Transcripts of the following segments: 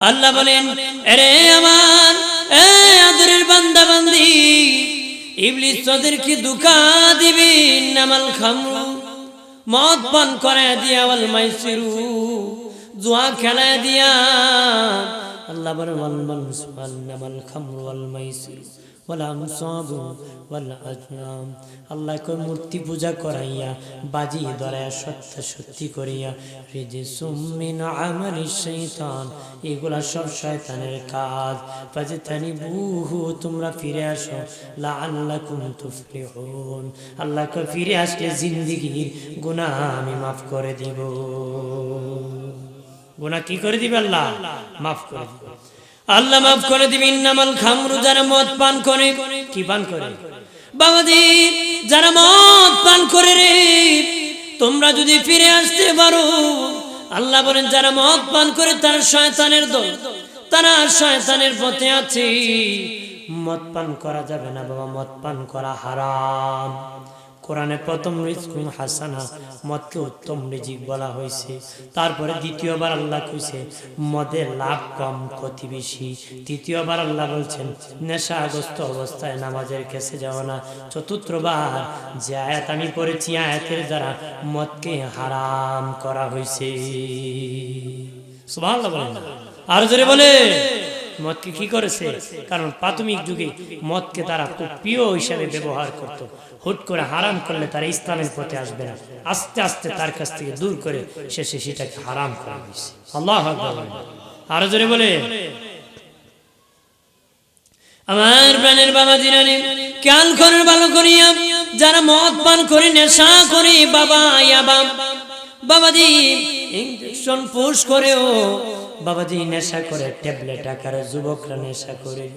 আল্লাহ বলেন আরে আমার আদরের বান্দা বান্দি ইবলিস তোদের কি দুকা দিবি, নামাল খামরু, মদ পান করে দিয়া, ওয়াল মাইসিরু, জুয়া খেলায় দিয়া। আল্লাহ বলেন, ওয়াল মানসুয়াল নামাল খামরু ওয়াল মাইসিরু। আল্লাহ কই মূর্তি পূজা করাইয়া বাজি ধরাইয়া, সত্য সত্যি করিয়া রিজে সুমিন আমালি শৈতান। এগুলা সব শয়তানের কাজ। ফাজতানি বুহু তোমরা ফিরে আসো। লা আল্লাহ কুম তুফলিহুন। আল্লাহ কই ফিরে আসলে জিন্দিগির গুনাহ আমি মাফ করে দিব। গুনাহ কি করে দিবে আল্লাহ? মাফ করে দিবে। আল্লাহ মাফ করে দিবে, ইন্নামাল খামরু, যারা মদ পান করে। কি পান করে? বাবাজি, যারা মদ পান করে রে, তোমরা যদি ফিরে আসতে পারো, আল্লাহ বলেন, যারা মদ পান করে, তারা শয়তানের দল। তারা শয়তানের পথে আছে। মদ পান করা যাবে না, বাবা, মদ পান করা হারাম। কোরআনে প্রথম রিজকুম হাসানা, মদকে উত্তম রিজিক বলা হয়েছে। তারপরে দ্বিতীয়বার আল্লাহ কইছে মদের লাভ কম, ক্ষতি বেশি। তৃতীয়বার আল্লাহ বলছেন নেশা নেশাগ্রস্ত অবস্থায় নামাজের কাছে যাও না। চতুর্থবার যে আয়াত আমি পড়েছি, আয়াতের দ্বারা মদকে হারাম করা হয়েছে। সুবহানাল্লাহ বলেন। আরও জোরে বলে মদকে কি করেছে? কারণ প্রাথমিক যুগে মদকে তারা খুব প্রিয় হিসাবে ব্যবহার করত। হুট করে হারাম করলে তারা ইসলামের পথে আসবে না। আস্তে আস্তে তার কাছ থেকে দূর করে শেষে সেটাকে হারাম করে দিয়েছে। আল্লাহ আরও জোরে বলে। আমার প্রাণের বাবা জিরানি খেয়াল করার ভালো করিয়া, যারা মদ পান করে, নেশা করে, বাবা ইয়াবা বাবাজি ইঞ্জেকশন পুশ করেও বাবাজি নেশা করে, ট্যাবলেট আকারে, যুবকরা নেশা করে,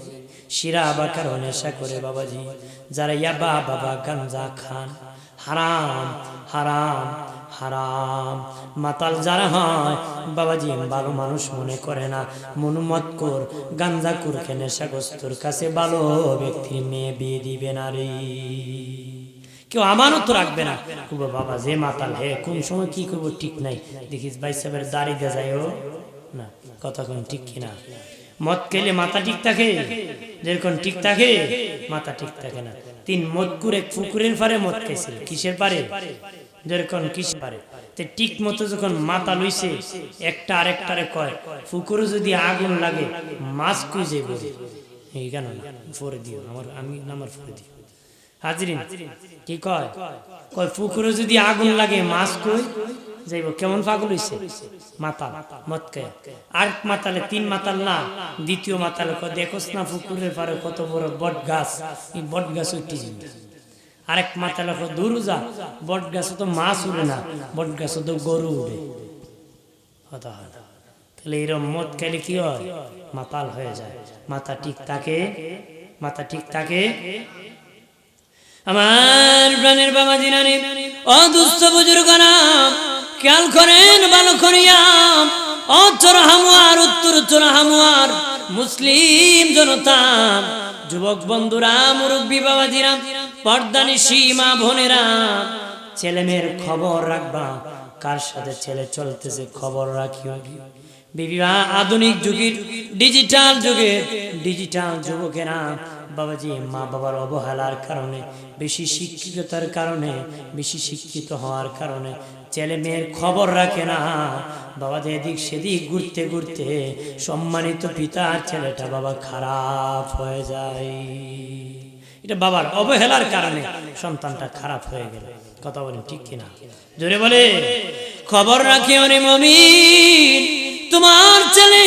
শিরা আবাকারও নেশা করে বাবাজি। যারা ইয়াবা বাবা গাঞ্জা খান, হারাম হারাম হারাম। মাতাল যারা হয়, বাবাজি ভালো মানুষ মনে করে না। মনুমত কর, গাঞ্জা কুরকে নেশাগ্রস্তর কাছে ভালো ব্যক্তির মেয়ে বিয়ে দিবে না রে। কেউ আমারও তো রাখবে না। বাবা যে মাতাল, হে, কোন সময় কি করব ঠিক নাই। দেখিস ভাই সাহেবের দাড়ি দে যায় ও। কথা কোন ঠিক কিনা? মদ খেলে মাথা ঠিক থাকে? যেরকম ঠিক থাকে, মাথা ঠিক থাকে না। তিন মদকুর এক পুকুরের পারে মদ খেয়েছিল কিসের পারে যেরকম কিস পারে ঠিক মতো যখন মাথা লইছে, একটা আরেকটারে কয়, পুকুরে যদি আগুন লাগে, মাছ খুঁজে বলে এই কেন ফরে দিও, আমার, আমি, আমার দিও। হাজিরিন, কি কয়? কয়, পুকুরে যদি আগুন লাগে, মাছ কই? যাইব। কেমন পাগল হইছে? মাতাল মতকে আর মাতালে, তিন মাতাল না, দ্বিতীয় মাতালে দেখোস না পুকুরের পারে কত বড় বট গাছ বট গাছ উঠতে আরেক মাতালে দূর যা বট গাছে তো মাছ উড়ে না বট গাছে তো গরু উড়ে। তাহলে এরকম মদ খেলে কি হয়? মাতাল হয়ে যায়। মাথা ঠিক থাকে? মাথা ঠিক থাকে? আমার প্রাণের বাবা জিনানি অদুস্থ বুজুর্গনা খেয়াল করেন ভালো করিয়া। অচর হামুয়ার, উত্তর চোর হামুয়ার, মুসলিম জনতা, যুবক বন্ধুরা, মুরব্বী বাবাজিরা পর্দানি সীমা বোনেরা, ছেলে মেয়ের খবর রাখবা। কার সাথে ছেলে চলতেছে খবর রাখিও বিবাহ আধুনিক যুগের, ডিজিটাল যুগের, ডিজিটাল যুবকেরা, বাবাজি, মা বাবার অবহেলার কারণে, বেশি শিক্ষিততার কারণে, বেশি শিক্ষিত হওয়ার কারণে ছেলে মেয়ের খবর রাখে না। বাবা যে এদিক সেদিক ঘুরতে ঘুরতে সম্মানিত পিতার ছেলেটা বাবা খারাপ হয়ে যায়। এটা বাবার অবহেলার কারণে সন্তানটা খারাপ হয়ে গেল। কথা বলেন ঠিক কিনা? জোরে বলে, খবর রাখি অরে মমিন, তোমার ছেলে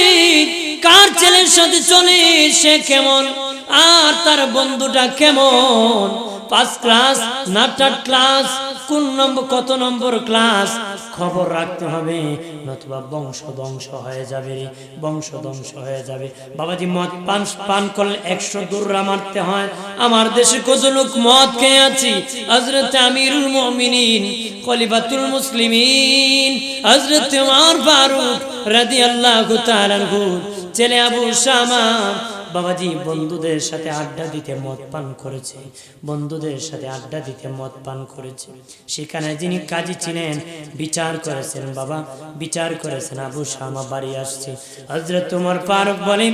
কার ছেলের সাথে চলে, সে কেমন? আর তার বন্ধুটা কেমন? পাঁচ ক্লাস না থার্ড ক্লাস কোন নম্বর, কত নম্বর ক্লাস খবর রাখতে হবে, নতুবা বংশ ধ্বংস হয়ে যাবে বংশ ধ্বংস হয়ে যাবে। বাবাজি মদ পান পান করলে একশো দূররা মারতে হয়। আমার দেশে কত লোক মদ খেয়ে আছি? হজরত আমিরুল মমিনিন, খলিফাতুল মুসলিমিন হজরত উমর ফারুক তাআলা আনহু ছেলে আবু শামা বাবাজি বন্ধুদের সাথে আড্ডা দিতে মদ পান করেছে। বন্ধুদের সাথে আড্ডা দিতে মদ পান করেছে। সেখানে যিনি কাজী ছিলেন, বিচার করেছেন বাবা, বিচার করেছেন। আবু শামা বাড়ি আসছে। হজরত তোমার ফারুক বলে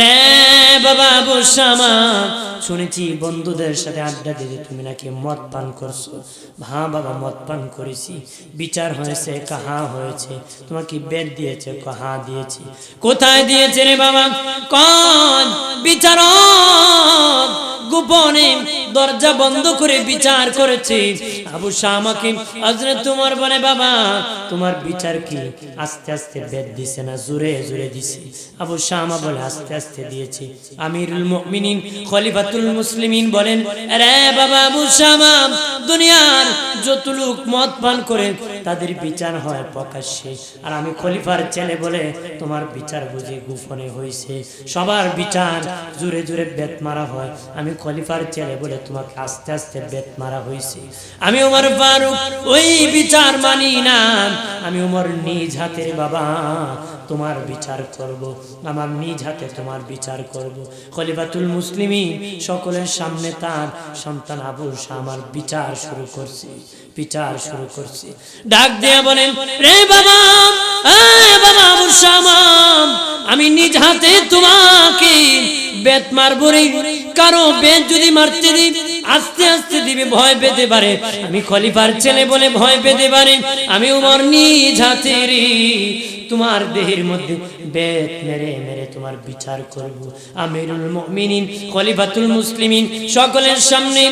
রে বাবা আবু শামা, শুনেছি বন্ধুদের সাথে আড্ডা দিতে তুমি নাকি মদ পান করছ? হ্যাঁ বাবা, মদ পান করেছি। বিচার হয়েছে, কাহা হয়েছে? তোমাকে বেদ দিয়েছে, কাহা দিয়েছি? কোথায় দিয়েছে রে বাবা? কন? বিচারক গোপনে দরজা বন্ধ করে বিচার করেছে। আবু আমাকে হজরত তোমার বলে, বাবা, তোমার বিচার কি? আস্তে আস্তে, বেদ দিছে না, জোরে জোরে দিছে। আবু শামা বলে, আস্তে আস্তে দিয়েছি। আমিরুল মুমিনিন, খলিফাতুল মুসলিমিন বলেন, আরে বাবা, আবু শামা দুনিয়ার যত লোক মদ পান করে তাদের বিচার হয় প্রকাশ্যে। আর আমি খলিফার ছেলে বলে তোমার বিচার বুঝি গোপনে হয়েছে সবার বিচার জুড়ে জুড়ে বেত মারা হয়। আমি খলিফার ছেলে বলে তোমাকে আস্তে আস্তে বেত মারা হয়েছে আমি উমর ফারুক, ওই বিচার মানি না। আমি উমর নিজ হাতের বাবা। তোমার বিচার করব, আমার নিজ হাতে তোমার বিচার করব। খলিফাতুল মুসলিমি সকলের সামনে তার সন্তান আবু শাহ আমার বিচার শুরু করছে, বিচার শুরু করছে। ডাক দিয়া বলেন, রে বাবা বাবা আবু শামা আমি নিজ হাতে তোমাকে বেত মারবো রে। কারও বেত যদি মারতে দিই, আস্তে আস্তে দিবে, ভয় পেতে পারে। আমি খলিফার ছেলে বলে ভয় পেতে পারে। আমি উমর নিজ হাতে রে। তোমার দেহের মধ্যে বেত মেরে মেরে তোমার বিচার করব। আমিরুল মুমিনিন, খলিফাতুল মুসলিমিন, সকলের সামনে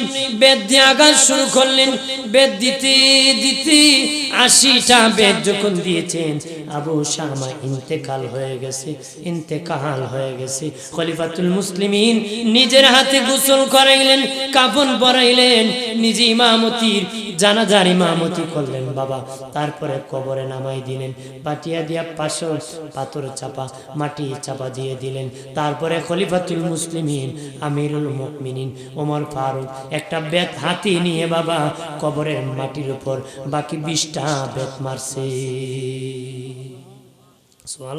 বেদ দিয়ে আঘাত শুরু করলেন। বেদ দিতে দিতে আশিটা বেদ যখন দিয়েছেন, আবু শামা ইন্তেকাল হয়ে গেছে, ইন্তেকাল হয়ে গেছে। খলিফাতুল মুসলিমিন নিজের হাতে গোসল করাইলেন, কাফন পরাইলেন, নিজে ইমামতির জানাজার ইমামতি করলেন বাবা। তারপরে কবরে নামাই দিলেন পাটিয়া দিয়া পাশো পাথর চাপা মাটি চাপা দিয়ে দিলেন। তারপরে খলিফাতুল মুসলিমিন, আমিরুল মুমিনিন, ওমর ফারুক, একটা বেত হাতি নিয়ে বাবা কবরের মাটির উপর বাকি বিশটা বেত মারছে।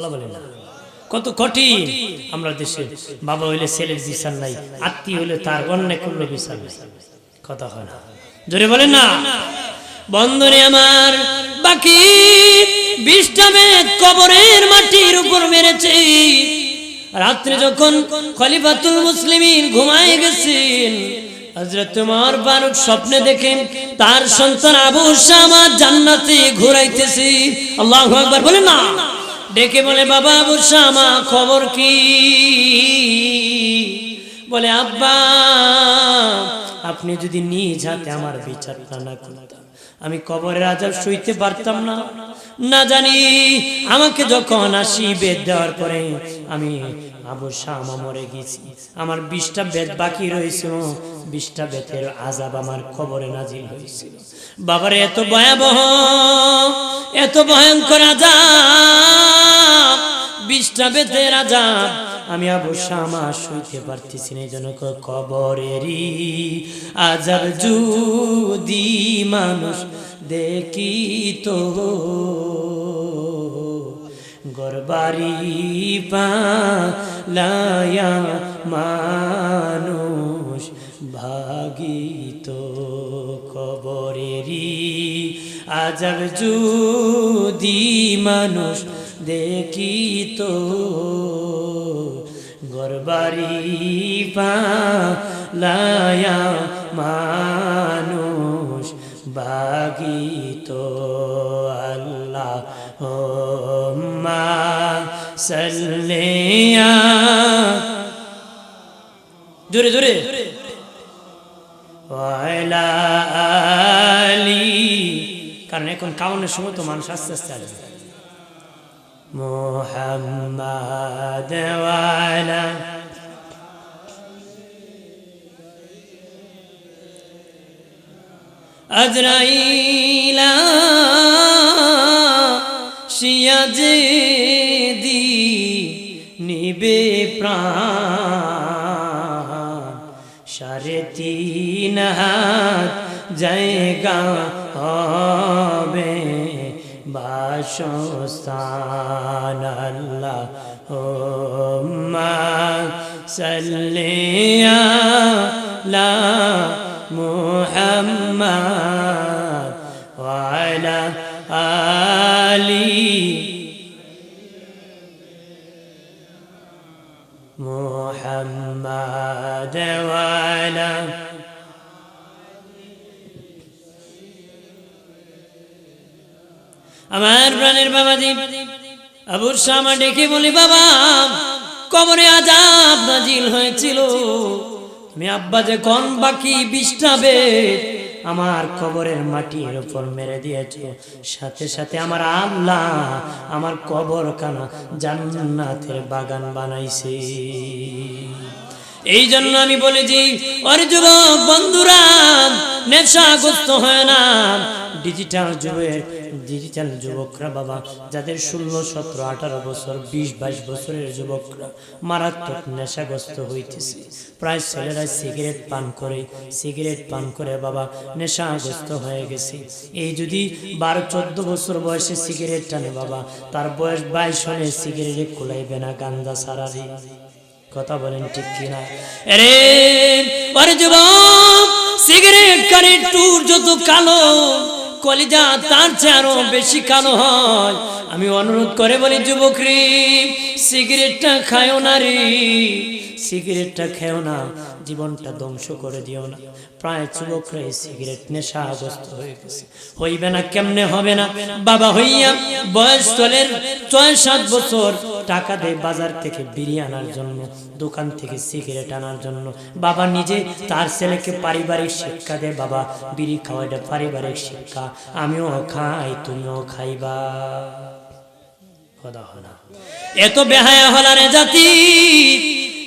বলেন না। কত কঠিন। আমরা দেশে বাবা হইলে ছেলের নাই, আত্মীয় হইলে তার অন্যায় করলে বিচার কথা হয় না। জোরে বলেন না। বন্ধনে আমার বাকি বেদ কবরের মাটির উপর মেরেছে। রাত্রে যখন খলিফাতুল মুসলিমিন ঘুমায় গেছেন তোমার স্বপ্নে দেখেন তার ডেকে বলে, বাবা খবর কি? বলে, আব্বা, আপনি যদি নিজ আমার বিচারটা না আমি কবরের আজাব শুইতে পারতাম না। না জানি আমাকে যখন আসি বেদ দেওয়ার পরে আমি আবু শামা মরে গেছি। আমার বিশটা বেদ বাকি রয়েছিল বিশটা বেতের আজাব আমার খবরে নাজিল হয়েছিল বাবার, এত ভয়াবহ, এত ভয়ঙ্কর আজাব বিশটা বেতের আজাব আমি আবু শামা সইতে পারতেছি না এই জন্য কবরেরই আজাব যদি মানুষ দেখি তো। গরবারি পালায়া মানুষ ভাগিত কবরেরই আজাব যদি মানুষ দেখিত গরবারি পালায়া মানুষ ভাগিত আল্লাহ হোম্মা সাল্লিয়া। জোরে জোরে। আলি। কারণ এখন কাউনের সময় তো মানুষ আস্তে আস্তে আসবে। মোহাম্মদ ওয়ালা আজরাইলা শিয়াজে দি নিবে প্রাণ সাড়ে তিন হাত জায়গা شستان اللهم صلي على محمد আমার প্রাণের বাবাজি আবুর শামা ডেকে বলি, বাবা, কবরে আজাব নাজিল হয়েছিল। তুমি আব্বা যে কোন বাকি বিষ্টাবে আমার কবরের মাটির উপর মেরে দিয়েছে, সাথে সাথে আমার আল্লাহ আমার কবর কানা জান্নাতের বাগান বানাইছে। এই জন্য আমি বলেছি, ওর যুবক বন্ধুরা, নেশাগ্রস্ত হয় না। ডিজিটাল যুগের ডিজিটাল যুবকরা বাবা, যাদের ষোলো, সতেরো, আঠারো বছর, বিশ, বাইশ বছরের যুবকরা মারাত্মক নেশাগ্রস্ত হইতেছে। প্রায় ছেলেরা সিগারেট পান করে, সিগারেট পান করে বাবা, নেশাগ্রস্ত হয়ে গেছে। এই যদি বারো, চোদ্দ বছর বয়সে সিগারেট টানে বাবা, তার বয়স বাইশ হলে সিগারেটে কুলাইবে না গান্দা সারারি কথা বলেন ঠিক কিনা? আরে সিগারেট কারে টুর যত কালো কলিজা তার চেয়ে আরও বেশি কালো হয়। আমি অনুরোধ করে বলি যুবক সিগারেটটা খায়ও না রে। সিগারেটটা খেও না, জীবনটা ধ্বংস করে দিও না। প্রায় যুবকরা এই সিগারেট নেশাগ্রস্ত হয়ে গেছে। হইবে না, কেমনে হবে না? বাবা হইয়া বয়স চলের ছয় সাত বছর টাকা দেয় বাজার থেকে বিড়ি আনার জন্য, দোকান থেকে সিগারেট আনার জন্য। বাবা নিজে তার ছেলেকে পারিবারিক শিক্ষা দেয়, বাবা, বিড়ি খাওয়া এটা পারিবারিক শিক্ষা। আমিও খাই, তুমিও খাইবা। এত বেহায়া হলারে জাতি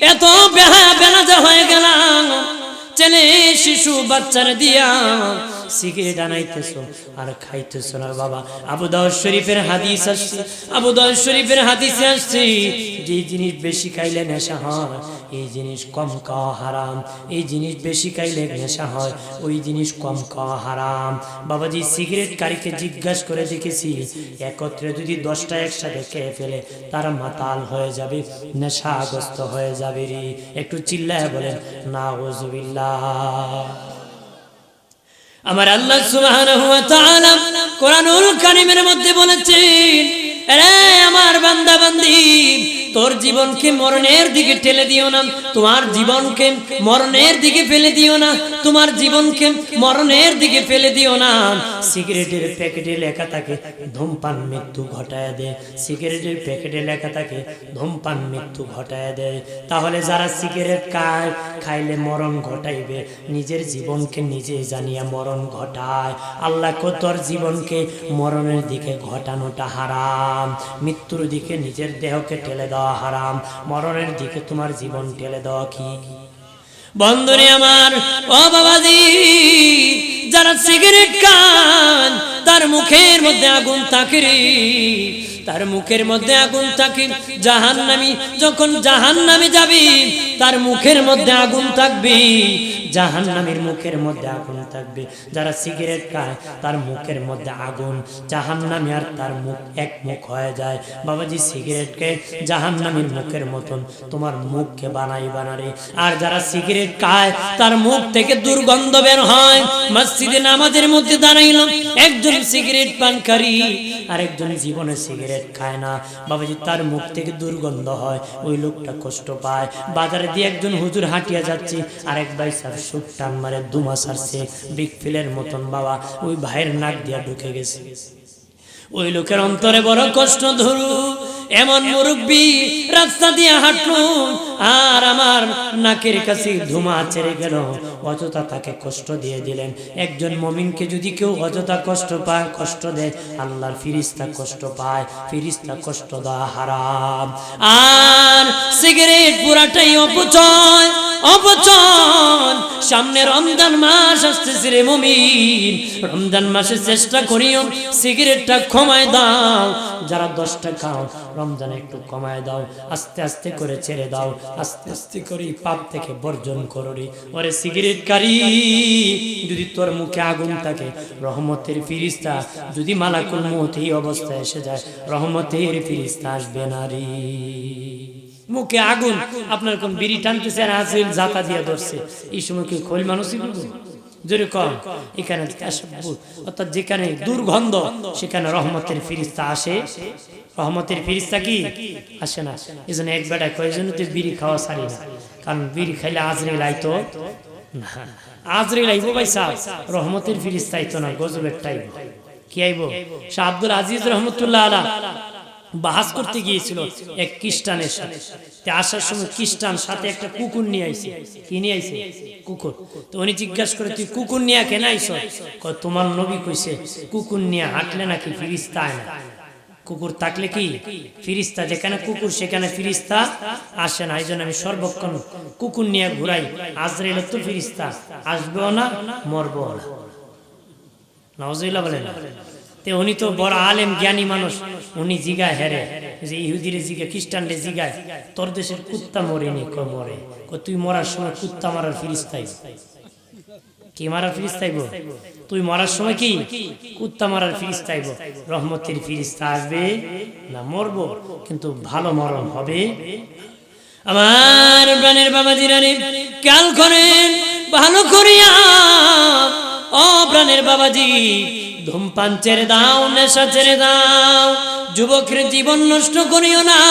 এত বেহায়া বেনাজা হয়ে গেলাম। ছেলে শিশু বাচ্চার দিয়া সিগারেট আনাইতেছ আর খাইতেছ না বাবা। আবু দাউদ শরীফের হাদিস আসছে, আবু দাউদ শরীফের হাদিসে আসছে, যে জিনিস বেশি খাইলে নেশা হয়, এই জিনিস কম খাওয়া হারাম, এই জিনিস বেশি খাইলে নেশা হয়, ওই জিনিস কম খাওয়া হারাম। বাবাজি সিগারেট কারিকে জিজ্ঞাসা করে দেখেছি, একত্রে যদি দশটা একসাথে খেয়ে ফেলে, তার মাতাল হয়ে যাবে, নেশাগ্রস্ত হয়ে যাবে রে। একটু চিল্লায় বলেন না ওজুবিল্লাহ আমার আল্লাহ সুবহানাহু কোরআন তাআলা মধ্যে বলেছেন আমার বান্দা বান্দি তোর জীবনকে মরণের দিকে ঠেলে দিও না। তোমার জীবনকে মরণের দিকে ফেলে দিও না। তোমার জীবনকে মরণের দিকে ফেলে দিও না। সিগারেটের প্যাকেটে লেখা থাকে, ধূমপান মৃত্যু ঘটায় দেয় সিগারেটের প্যাকেটে লেখা থাকে, ধূমপান মৃত্যু ঘটায় দেয় তাহলে যারা সিগারেট খায়, খাইলে মরণ ঘটাইবে। নিজের জীবনকে নিজে জানিয়া মরণ ঘটায়। আল্লাহ তোর জীবনকে মরণের দিকে ঘটানোটা হারাম। মৃত্যুর দিকে নিজের দেহকে ঠেলে দেওয়া হারাম। মরণের দিকে তোমার জীবন ঠেলে দেওয়া কি? বন্ধুরে আমার, ও বাবাজি, যারা সিগারেট খান, তার মুখের মধ্যে আগুন থাকে রে। তার মুখের মধ্যে আগুন থাকে জাহান নামি যখন জাহান নামে যাবি, তার মুখের মধ্যে আগুন থাকবে। জাহান নামের মুখের মধ্যে আগুন থাকবে। যারা সিগারেট খায়, তার মুখের মধ্যে আগুন। জাহান নামে আর তার মুখ এক মুখ হয়ে যায়। বাবাজি সিগারেটকে জাহান নামের মুখের মতন তোমার মুখকে বানাই বানারে আর যারা সিগারেট খায়, তার মুখ থেকে দুর্গন্ধ বের হয়। মসজিদে নামাজের মধ্যে দাঁড়াইল। একজন সিগারেট পানকারী আর একজন জীবনে সিগারেট খায় না। বাবাজি, তার মুখ থেকে দুর্গন্ধ হয়, ওই লোকটা কষ্ট পায়। বাজারে দিয়ে একজন হুজুর হাঁটিয়া যাচ্ছে আর এক ভাই স্যার সুখ টান মারে দুমা সারছে বিগ ফিলের মতন বাবা, ওই ভাইয়ের নাক দিয়া ঢুকে গেছে। ওই লোকের অন্তরে বড় কষ্ট ধরু এমন মুরব্বী রাস্তা দিয়ে হাঁটলুম, আর আমার নাকের কাছে ধুমা ছেড়ে গেল। অযথা তাকে কষ্ট দিয়ে দিলেন। একজন মমিনকে যদি কেউ অযথা কষ্ট পায়, কষ্ট দেয়। আল্লাহর ফিরিস্তা কষ্ট পায়, ফিরিস্তা কষ্ট দেওয়া হারাম। আর সিগারেট পুরাটাই অপচয় অপচয়। সামনে রমজান মাস আসতেছে রে মমিন। রমজান মাসে চেষ্টা করিও, সিগারেটটা কমায় দাও। যারা দশটা খাও রমজানে একটু কমায় দাও, আস্তে আস্তে করে ছেড়ে দাও, আস্তে আস্তে করে পাপ থেকে বর্জন করো রে। ওরে সিগারেট কারি, যদি তোর মুখে আগুন থাকে, রহমতের ফিরিস্তা যদি মালাকুল মত এই অবস্থায় এসে যায়, রহমতের ফিরিস্তা আসবে না রে। মুখে আগুন, আপনার কোন বিড়ি টানতেছে আর আজরিল জাতা দিয়ে ধরছে। এই সময় কি খোল মানুষই বলব জোরে কম, এখানে অর্থাৎ যেখানে দুর্গন্ধ, সেখানে রহমতের ফিরিস্তা আসে। রহমতের ফিরিস্তা কি? আসে না। এই জন্য এক বেটায় কয়েকজন তুই বিড়ি খাওয়া সারি না। কারণ বিড়ি খাইলে আজরে লাইতো না। আজরে লাইব ভাই সাহ রহমতের ফিরিস্তা আইতো না গজবের টাইব কি আইব? শাহ আব্দুল আজিজ রহমতুল্লাহ আলা বাহাস করতে গিয়েছিল এক খ্রিস্টানের সাথে। আসার সময় খ্রিস্টান সাথে একটা কুকুর নিয়ে আইছে। কি নিয়ে আইছে? কুকুর। তো উনি জিজ্ঞাসা করে তুই কুকুর নিয়ে কেন কয়, তোমার নবী কইছে কুকুর নিয়ে হাঁটলে নাকি ফিরিস্তা আয় না? কুকুর থাকলে কি? ফিরিস্তা, যেখানে কুকুর, সেখানে ফিরিস্তা আসে না। এই জন্য আমি সর্বক্ষণ কুকুর নিয়ে ঘুরাই। আজরাইল তো ফিরিস্তা। আসবেও না মরবো না। নওয়াজুল্লাহ বলেন। তে উনি তো বড় আলেম, জ্ঞানী মানুষ। উনি জিগায় হেরে। যে ইহুদিরে জিগা খ্রিস্টানরে জিগায়, তোর দেশের কুত্তা মরেনি ক মরে? তুই মরার সময় কুত্তা মারার ফিরিস্তাই। কি মারার ফিরিস্তাইব? তুই মরার সময় কি? কুত্তা মারার ফিরিস্তাইব। রহমতের ফিরিস্তা আসবে না মরবো, কিন্তু ভালো মরণ হবে। আমার প্রাণের বাবা জিরানি, খেয়াল করেন, ভালো করিয়া ও প্রাণের বাবাজি ধূমপান ছেড়ে দাও, নেশা ছেড়ে দাও, যুবকের জীবন নষ্ট করিও না।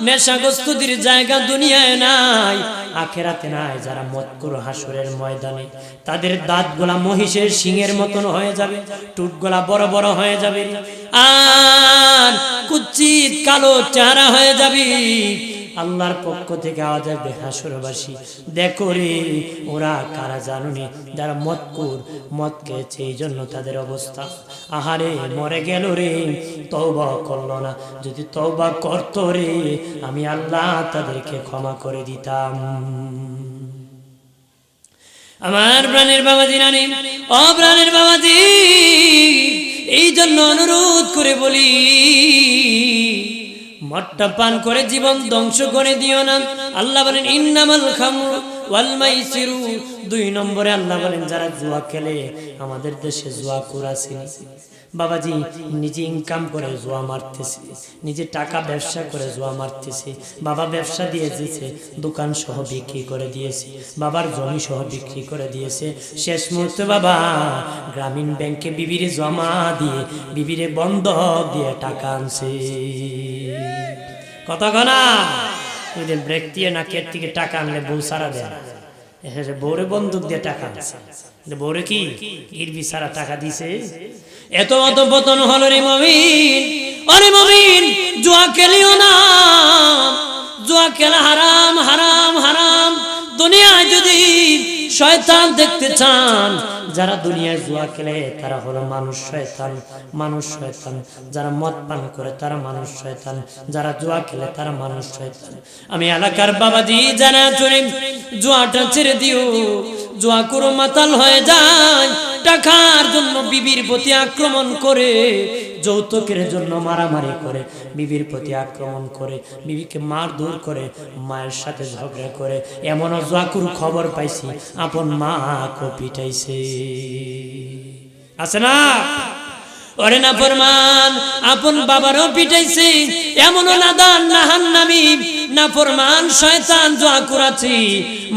নেশাগ্রস্তদের জায়গা দুনিয়ায় নাই, আখেরাতে নাই। যারা মতকুর হাসুরের ময়দানে, তাদের দাঁতগুলা মহিষের সিংহের মতন হয়ে যাবে টুটগুলা বড় বড় হয়ে যাবে। আর কুচিত কালো চেহারা হয়ে যাবে। আল্লাহর পক্ষ থেকে আওয়াজ আসবে হাসুরবাসী দেখো রে, ওরা কারা জানুনি, যারা মতকুর মদ খেয়েছে এই জন্য তাদের অবস্থা। আহারে, মরে গেল রে, তওবা করল না। যদি তওবা করতো রে, আমি আল্লাহ তাদেরকে ক্ষমা করে দিতাম। আমার প্রাণের বাবাজি রানী ও প্রাণের বাবাজি এই জন্য অনুরোধ করে বলি মট্টা পান করে জীবন ধ্বংস করে দিও না। আল্লাহ বলেন, ইন্নামাল খামু ওয়াল মাইসিরু। দুই নম্বরে আল্লাহ বলেন, যারা জুয়া খেলে, আমাদের দেশে জুয়া কুরাসি বাবাজি, নিজে ইনকাম করে জোয়া মারতেছে, নিজে টাকা ব্যবসা করে জোয়া মারতেছে, বাবা ব্যবসা দিয়ে দিয়েছে, দোকান সহ বিক্রি করে দিয়েছে, বাবার জমি সহ বিক্রি করে দিয়েছে। শেষ মুহূর্তে বাবা গ্রামীণ ব্যাংকে বিবিরে জমা দিয়ে, বিবিরে বন্ধ দিয়ে টাকা আনছে। কত গনা ওই ব্রেক দিয়ে নাকের থেকে টাকা আনলে বউ সারা দেয় এসে বন্দুক দিয়ে টাকা আনছে। বউরে কি? গিরবি সারা টাকা দিছে? এত অত পতন হল রে মমিন। অরে মমিন, জুয়া খেলিও না। জুয়া খেলা হারাম হারাম হারাম। দুনিয়ায় যদি শয়তান দেখতে চান। যারা দুনিয়ায় জুয়া খেলে, তারা হলো মানুষ শয়তান মানুষ শয়তান। যারা মদ পান করে, তারা মানুষ শয়তান। যারা জুয়া খেলে, তারা মানুষ শয়তান। আমি এলাকার বাবাজি জানা চলে, জুয়াটা ছেড়ে দিও। জুয়া করো মাতাল হয়ে যায়। টাকার জন্য বিবির প্রতি আক্রমণ করে যৌতুকের জন্য মারামারি করে, বিবির প্রতি আক্রমণ করে, বিবিকে মার দূর করে, মায়ের সাথে ঝগড়া করে। এমনও জাকুর খবর পাইছি, আপন মা কপিটাইছে পিটাইছে আছে না? ওরে না ফরমান, আপন বাবারও পিটাইছে, এমনও নাদান নাহান নামি না ফরমান, শয়তান জোয়া করাছি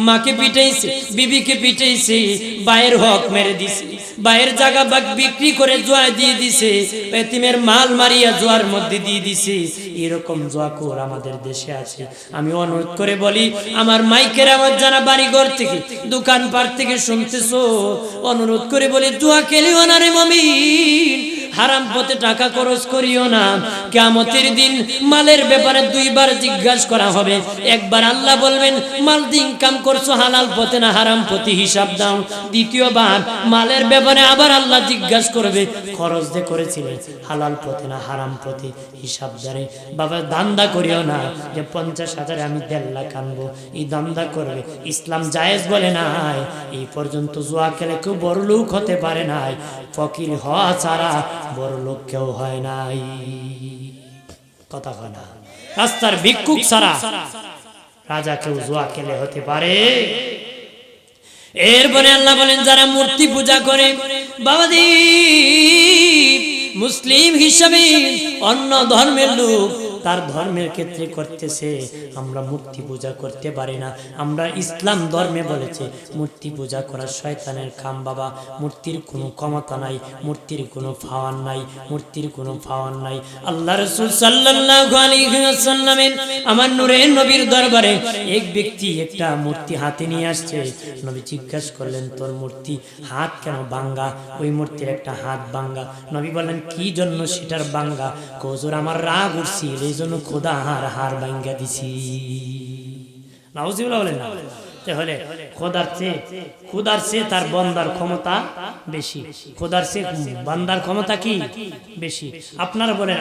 মাকে পিটাইছে, বিবিকে পিটাইছে, বায়ের হক মেরে দিছে। বায়ের জায়গা বাগ বিক্রি করে জোয়া দিয়ে দিছে, এতিমের মাল মারিয়া জোয়ার মধ্যে দিয়ে দিছে। এরকম জোয়াকুর আমাদের দেশে আছে। আমি অনুরোধ করে বলি, আমার মাইকের আওয়াজ যারা বাড়িঘর থেকে দোকান পাট থেকে শুনতেছো? অনুরোধ করে বলি, জোয়া খেলিও না রে মমিন। হারাম পথে টাকা খরচ করিও না। কেমতের দিন মালের ব্যাপারে দুইবার জিজ্ঞাসা করা হবে। একবার আল্লাহ বলবেন, মাল ইনকাম করছ, হালাল পথে না হারাম পথে হিসাব দাও। দ্বিতীয়বার, মালের ব্যাপারে আবার আল্লাহ জিজ্ঞাসা করবে, খরচ দিয়ে করেছিলে, হালাল পথে না হারাম পথে হিসাব দাঁড়ে বাবা দান্দা করিও না, যে পঞ্চাশ হাজারে আমি দেড় লাখ আনব। এই দান্দা করবে। ইসলাম জায়েজ বলে নাই। এই পর্যন্ত জোয়া খেলে কেউ বড় লোক হতে পারে নাই। ফকির হওয়া ছাড়া বড় লোক কেউ হয় নাই। কথা না। রাস্তার ভিক্ষুক ছাড়া রাজা কেউ জোয়া খেলে হতে পারে। এরপরে আল্লাহ বলেন, যারা মূর্তি পূজা করে বাবাদি মুসলিম হিসাবে অন্য ধর্মের লোক তার ধর্মের ক্ষেত্রে করতেছে। আমরা মূর্তি পূজা করতে পারি না। আমরা ইসলাম ধর্মে বলেছে, মূর্তি পূজা করা শয়তানের কাম বাবা। মূর্তির কোনো ক্ষমতা নাই, মূর্তির কোনো ফাওয়ার নাই, মূর্তির কোনো ফাওয়ার নাই। আল্লাহ রসুল আমার নূরের নবীর দরবারে এক ব্যক্তি একটা মূর্তি হাতে নিয়ে আসছে। নবী জিজ্ঞাসা করলেন, তোর মূর্তি হাত কেন বাঙ্গা ওই মূর্তির একটা হাত বাঙ্গা নবী বললেন, কি জন্য সেটার বাঙ্গা কজোর আমার রাগ উঠছিল এই জন্য খোদা হার হার বাঙ্গা দিছি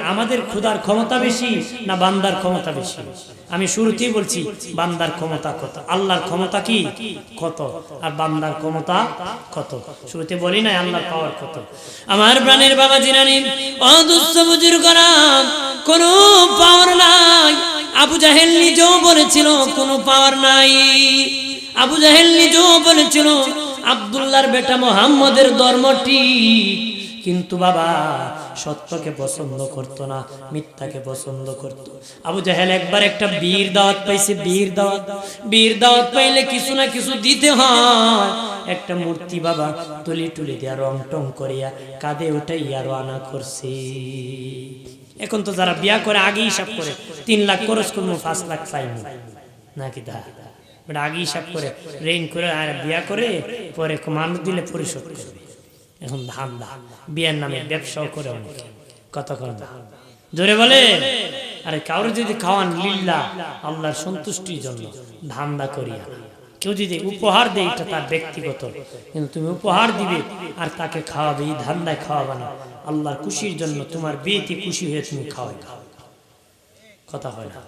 আমাদের খোদার ক্ষমতা বেশি না বান্দার ক্ষমতা বেশি? আমি শুরুতেই বলছি, বান্দার ক্ষমতা কত? আল্লাহর ক্ষমতা কি? কত। আর বান্দার ক্ষমতা কত? শুরুতে বলি না আল্লাহর পাওয়ার কত। আমার প্রাণের বাবা জিরানি অদুস্থ বুজুর কোনো পাওয়ার নাই। আবু জাহেল নিজেও বলেছিল, কোনো পাওয়ার নাই। আবু জাহেল নিজেও বলেছিল, আব্দুল্লাহর বেটা মোহাম্মদের ধর্মটি কিন্তু বাবা, সত্যকে পছন্দ করতো না, মিথ্যাকে পছন্দ করত। আবু জাহেল একবার একটা বীর দাওয়াত পাইছে, বীর দাওয়াত। বীর দাওয়াত পাইলে কিছু না কিছু দিতে হয়। একটা মূর্তি বাবা, তুলি টুলি দিয়া রং টং করিয়া কাঁধে উঠাইয়া রানা করছে। এখন তো যারা বিয়া করে আগে হিসাব করে, তিন লাখ খরচ করব, পাঁচ লাখ পাইনি নাকি দা বেটা আগে হিসাব করে রেইন করে আর বিয়া করে, পরে মানুষ দিলে পরিশোধ করবে। এখন ধান ধান বিয়ের নামে ব্যবসাও করে অনেকে। কত কতক্ষণ জোরে বলে? আরে কাউরে যদি খাওয়ান লিল্লা, আল্লাহর সন্তুষ্টির জন্য ধান্দা করিয়া। কেউ যদি উপহার দেয়, এটা তার ব্যক্তিগত। কিন্তু তুমি উপহার দিবে, আর তাকে খাওয়াবে, এই ধান্দায় খাওয়াবে না। আল্লাহর খুশির জন্য তোমার বিয়েতে খুশি হয়ে তুমি খাও। কথা হয় না।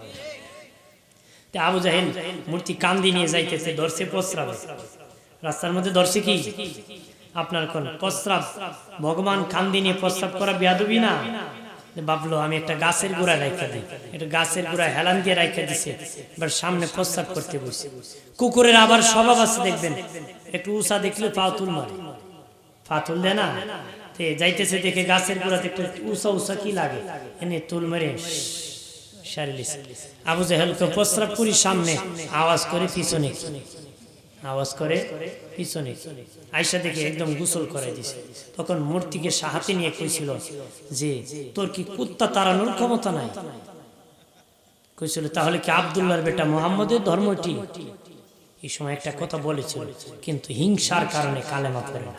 আবু জাহেল মূর্তি কান্দি নিয়ে যাইতেছে দর্শে প্রস্রাবে। রাস্তার মধ্যে দর্শে কি? আপনার কোন প্রস্রাব? ভগবান কান্দি নিয়ে প্রস্রাব করা বিয়াদবি না? ভাবলো, আমি একটা গাছের গোড়া রাখা দিই। একটা গাছের গোড়া হেলান দিয়ে রাখা দিছে। এবার সামনে প্রস্রাব করতে বসে কুকুরের আবার স্বভাব আছে, দেখবেন। একটু উষা দেখলে পাতুল মারে। পাতুল দেয় না? যাইতেছে দেখে গাছের গোড়াতে একটু উষা উষা কি লাগে? এনে তুল মেরে আবু জাহেলকে প্রস্রাব করি সামনে, আওয়াজ করে পিছনে। আওয়াজ করে পিছনে। আয়সা দেখে একদম গোসল করে দিছে। তখন মূর্তিকে সাহাতে নিয়ে কইছিল যে, তোর কি কুত্তা তাড়ানোর ক্ষমতা নাই? কইছিল, তাহলে কি আবদুল্লাহর বেটা মোহাম্মদের ধর্মটি এই সময় একটা কথা বলেছিল, কিন্তু হিংসার কারণে কালেমা পড়ে না।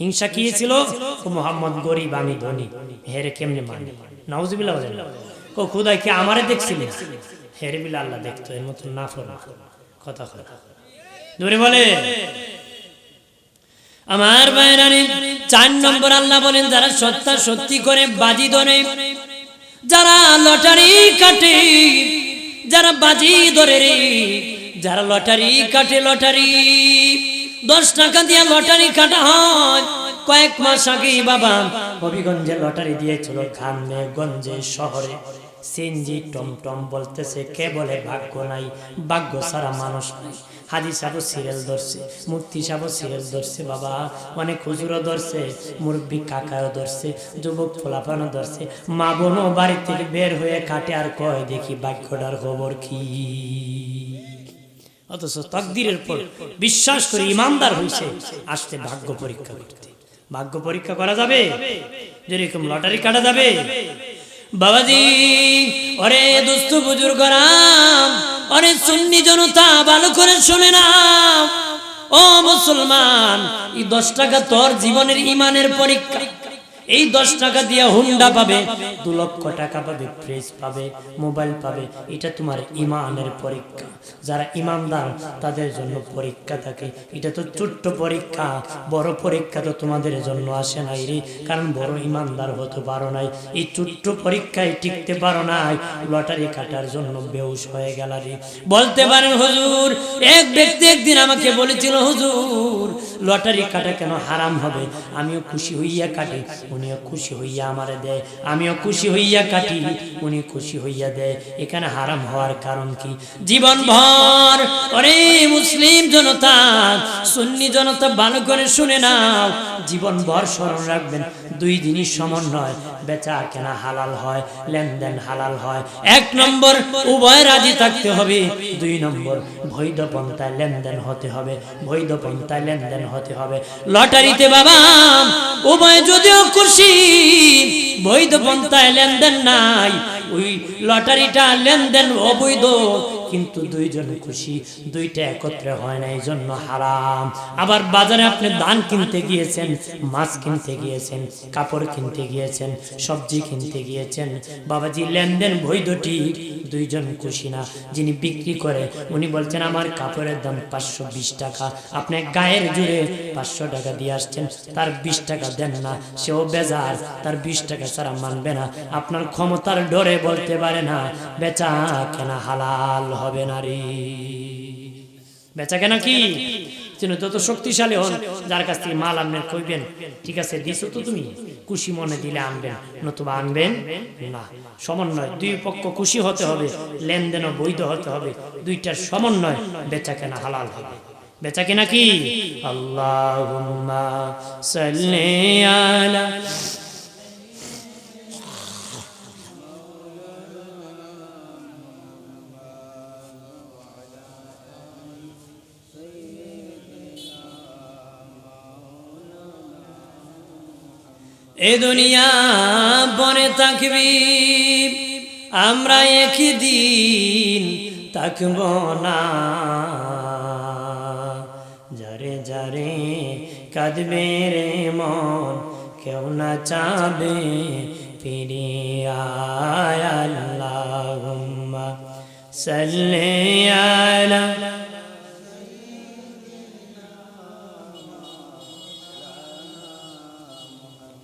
হিংসা কি ছিল? ও মোহাম্মদ গরিব আমি ধনী। হেরে কেমনে মানে? নাউজুবিল্লাহ ও খুদাই কি আমারে দেখছিল হেরে বিলা আল্লাহ দেখতো এর মতো না ফোনা কথা কথা ধরে বলে আমার বাইরানি চার নম্বর আল্লাহ বলেন যারা সত্তা সত্যি করে বাজি ধরে যারা লটারি কাটে যারা বাজি ধরে রে যারা লটারি কাটে লটারি দশ টাকা দিয়ে লটারি কাটা হয়। কয়েক মাস আগে বাবা হবিগঞ্জে লটারি দিয়েছিল খানে গঞ্জে শহরে। সিনজি টমটম বলতেছে কে বলে ভাগ্য নাই, ভাগ্য সারা মানুষ নাই। হাজি সাহেব সিরিয়াল ধরছে, মূর্তি সাহেব সিরিয়াল ধরছে বাবা, অনেক হুজুরও ধরছে, মুরব্বী কাকাও ধরছে, যুবক ফোলাফানো ধরছে। মা বোনও বাড়ি থেকে বের হয়ে কাটে আর কয়, দেখি ভাগ্যটার খবর কি? অথচ তকদিরের পর বিশ্বাস করে ইমানদার হয়েছে আসতে ভাগ্য পরীক্ষা করতে। ভাগ্য পরীক্ষা করা যাবে, যেরকম লটারি কাটা যাবে। বাবাজি, ওরে দুস্থ বুজুর্গরাম অরে সুন্নি জনতা ভালো করে শুনে না ও মুসলমান, এই দশ টাকা তোর জীবনের ইমানের পরীক্ষা। এই দশ টাকা দিয়ে হুন্ডা পাবে, দু লক্ষ টাকা পাবে ফ্রিজ পাবে, মোবাইল পাবে। এটা তোমার ইমানের পরীক্ষা। যারা ইমানদার, তাদের জন্য পরীক্ষা থাকে। এটা তো ছোট্ট পরীক্ষা, বড় পরীক্ষা তো তোমাদের জন্য আসে নাই রে। কারণ বড় ইমানদার হতে পারো নাই। এই ছোট্ট পরীক্ষায় টিকতে পারো নাই। লটারি কাটার জন্য বেউস হয়ে গেল রে। বলতে পারেন, হুজুর, এক ব্যক্তি একদিন আমাকে বলেছিল, হুজুর, লটারি কাটা কেন হারাম হবে? আমিও খুশি হইয়া কাটি। উনিও খুশি হইয়া আমারে দেয়, আমিও খুশি হইয়া কাটি উনি খুশি হইয়া দেয়। এখানে হারাম হওয়ার কারণ কি? জীবন ভর অরে মুসলিম জনতা, সুন্নি জনতা ভালো করে শুনে নাও জীবন ভর স্মরণ রাখবেন, দুই জিনিস সমন্বয় বেচা কেনা হালাল হয়, লেনদেন হালাল হয়। এক নম্বর, উভয় রাজি থাকতে হবে। দুই নম্বর, বৈধ পন্থায় লেনদেন হতে হবে, বৈধ পন্থায় লেনদেন হতে হবে। লটারিতে বাবা, উভয় যদিও খুশি বৈধ পন্থায় লেনদেন নাই। ওই লটারিটা লেনদেন অবৈধ। কিন্তু দুইজন খুশি, দুইটা একত্রে হয় না এই জন্য হারাম। আবার বাজারে আপনি ধান কিনতে গিয়েছেন, মাছ কিনতে গিয়েছেন, কাপড় কিনতে গিয়েছেন, সবজি কিনতে গিয়েছেন, বাবাজি লেনদেন বৈধটি দুইজন খুশি না, যিনি বিক্রি করে, উনি বলছেন, আমার কাপড়ের দাম পাঁচশো বিশ টাকা, আপনি গায়ের জুড়ে পাঁচশো টাকা দিয়ে আসছেন, তার বিশ টাকা দেন না, সেও বেজার, তার বিশ টাকা ছাড়া মানবে না, আপনার ক্ষমতার ডরে বলতে পারে না, বেচা কেনা হালাল হবে না রে বেচা কেনা কি? তত শক্তিশালী হন, যার কাছ থেকে মাল আনবেন কইবেন ঠিক আছে, দিছো তো তুমি? খুশি মনে দিলে আনবেন, নতুবা আনবেন? না। সমন্বয়, দুই পক্ষ খুশি হতে হবে, লেনদেনও বৈধ হতে হবে, দুইটার সমন্বয় বেচা কেনা হালাল হবে। বেচা কেনা কি? আল্লাহুম্মা এ দুনিয়া বনে থাকবি আমরা একই দিন থাকব না। যারে যারে কাঁদবে রে মন, কেউ না চাবে ফিরিয়া আল্লাহুম্মা সাল্লি আলা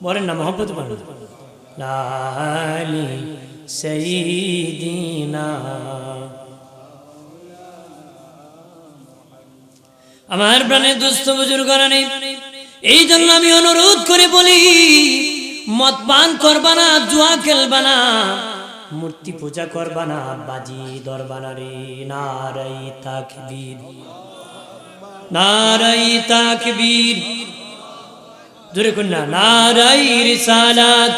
বলেন না মোহাম্মদ বলেন। লালি সঈদিনা। আমার প্রাণে দুস্থ বুজুর্গ নেই এই জন্য আমি অনুরোধ করে বলি, মদ পান করবা না, জুয়া খেলবা না, মূর্তি পূজা করবা না, বাজি দরবানা রে নারাই তাকবীর। নারাই তাকবীর। জোরে কন্যা নারাই রিসালাত।